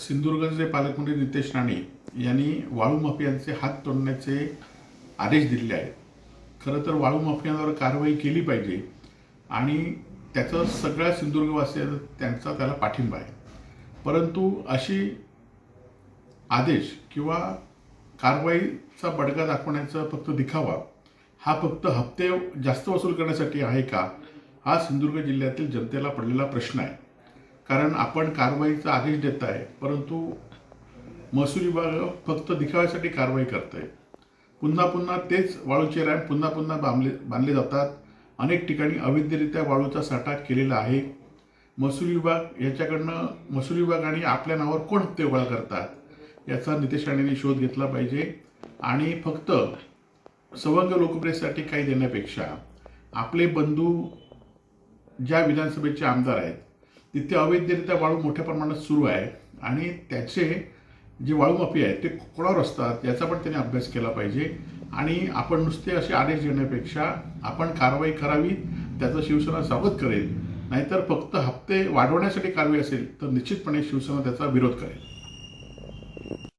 सिंधुदुर्गचे पालकमंत्री नितेश राणे यांनी वाळू माफियांचे हात तोडण्याचे आदेश दिलेले आहेत. खरं तर वाळू माफियांवर कारवाई केली पाहिजे आणि त्याचं सगळ्या सिंधुदुर्गवासियांचा त्यांचा त्याला पाठिंबा आहे. परंतु अशी आदेश किंवा कारवाईचा बडगा दाखवण्याचा फक्त दिखावा हा फक्त हप्ते जास्त वसूल करण्यासाठी आहे का हा सिंधुदुर्ग जिल्ह्यातील जनतेला पडलेला प्रश्न आहे. कारण आपण कारवाईचा आदेश देत आहे परंतु महसूल विभाग फक्त दिखाव्यासाठी कारवाई करत आहे पुन्हा पुन्हा तेच वाळूचे रॅम्प पुन्हा पुन्हा बांधले बांधले जातात. अनेक ठिकाणी अवैधरित्या वाळूचा साठा केलेला आहे. महसूल विभाग याच्याकडनं महसूल विभाग आणि आपल्या नावावर कोण हप्ते गोळा करतात याचा नितेश राणेंनी शोध घेतला पाहिजे. आणि फक्त सवंग लोकप्रियतेसाठी काही देण्यापेक्षा आपले बंधू ज्या विधानसभेचे आमदार आहेत तिथे अवैधरित्या वाळू मोठ्या प्रमाणात सुरू आहे. आणि त्याचे जे वाळूमाफी आहे आहेत ते कोणावर असतात याचा पण त्यांनी अभ्यास केला पाहिजे. आणि आपण नुसते असे आदेश देण्यापेक्षा आपण कारवाई करावी त्याचं शिवसेना स्वागत करेल. नाहीतर फक्त हप्ते वाढवण्यासाठी कारवाई असेल तर निश्चितपणे शिवसेना त्याचा विरोध करेल.